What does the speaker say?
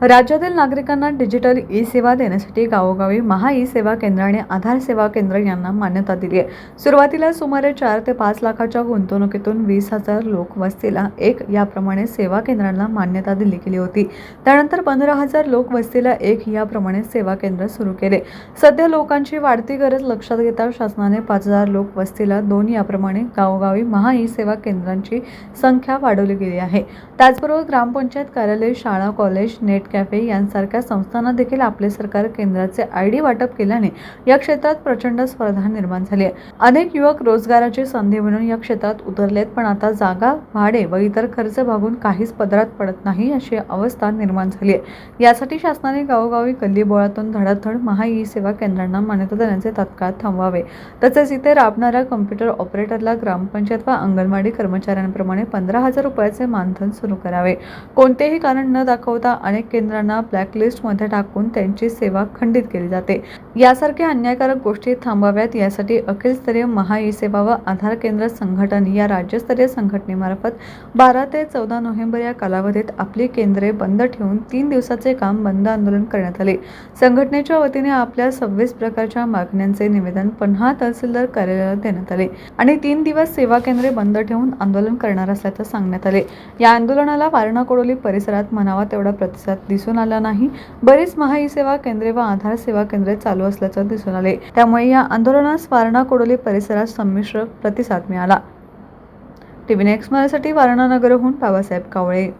राज्यातील नागरिकांना digital e सेवा देण्यासाठी गावोगावी महा ई सेवा केंद्र आणि आधार सेवा केंद्र यांना मान्यता दिली आहे. सुरुवातीला सुमारे चार ते पाच लाखाच्या गुंतवणुकीतून वीस हजार लोक वस्तीला एक याप्रमाणे सेवा केंद्रांना मान्यता दिली गेली होती. त्यानंतर पंधरा हजार लोक वस्तीला एक याप्रमाणे सेवा केंद्र सुरू केले. सध्या लोकांची वाढती गरज लक्षात घेता शासनाने पाच हजार लोक वस्तीला दोन याप्रमाणे गावोगावी महा ई सेवा केंद्रांची संख्या वाढवली गेली आहे. त्याचबरोबर ग्रामपंचायत कार्यालय शाळा कॉलेज नेट कॅफे यांसारख्या संस्थांना देखील आपले सरकार केंद्राचे आय डी वाटप केल्याने या क्षेत्रात प्रचंड स्पर्धा निर्माण झाली आहे. अनेक युवक रोजगाराची संधी म्हणून या क्षेत्रात उतरलेत पण आता जागा भाडे व इतर खर्च भागून काहीच पदरात पडत नाही अशी अवस्था निर्माण झाली आहे. यासाठी शासनाने गावोगावी गल्लीबोळातून धडाधड महा ई सेवा केंद्रांना मान्यता देण्याचे तत्काळ थांबवावे तसेच इथे राबणाऱ्या कम्प्युटर ऑपरेटरला ग्रामपंचायत व अंगणवाडी कर्मचाऱ्यांप्रमाणे पंधरा हजार रुपयाचे मानधन सुरू करावे. कोणतेही कारण न दाखवता अनेक केंद्रांना ब्लॅकलिस्टमध्ये टाकून त्यांची सेवा खंडित केली जाते. यासारख्या अन्यायकारक गोष्टी थांबाव्यात यासाठी अखिलस्तरीय महा ई सेवा व आधार केंद्र संघटन या राज्यस्तरीय संघटनेमार्फत बारा ते चौदा नोव्हेंबर या कालावधीत आपली केंद्रे बंद ठेवून तीन दिवसाचे काम बंद आंदोलन करण्यात आले. संघटनेच्या वतीने आपल्या सव्वीस प्रकारच्या मागण्यांचे निवेदन पुन्हा तहसीलदार कार्यालयात देण्यात आले आणि तीन दिवस सेवा केंद्रे बंद ठेवून आंदोलन करणार असल्याचं सांगण्यात आले. या आंदोलनाला वारणा कोडोली परिसरात म्हणावा तेवढा प्रतिसाद दिसून आला नाही. बरीच महाई सेवा केंद्रे व आधार सेवा केंद्रे चालू असल्याचं दिसून आले. त्यामुळे या आंदोलनास वारणा कोडोली परिसरात संमिश्र प्रतिसाद मिळाला. टीव्ही नेक्स्ट मराठीसाठी वारणानगरहून बाबासाहेब कावळे.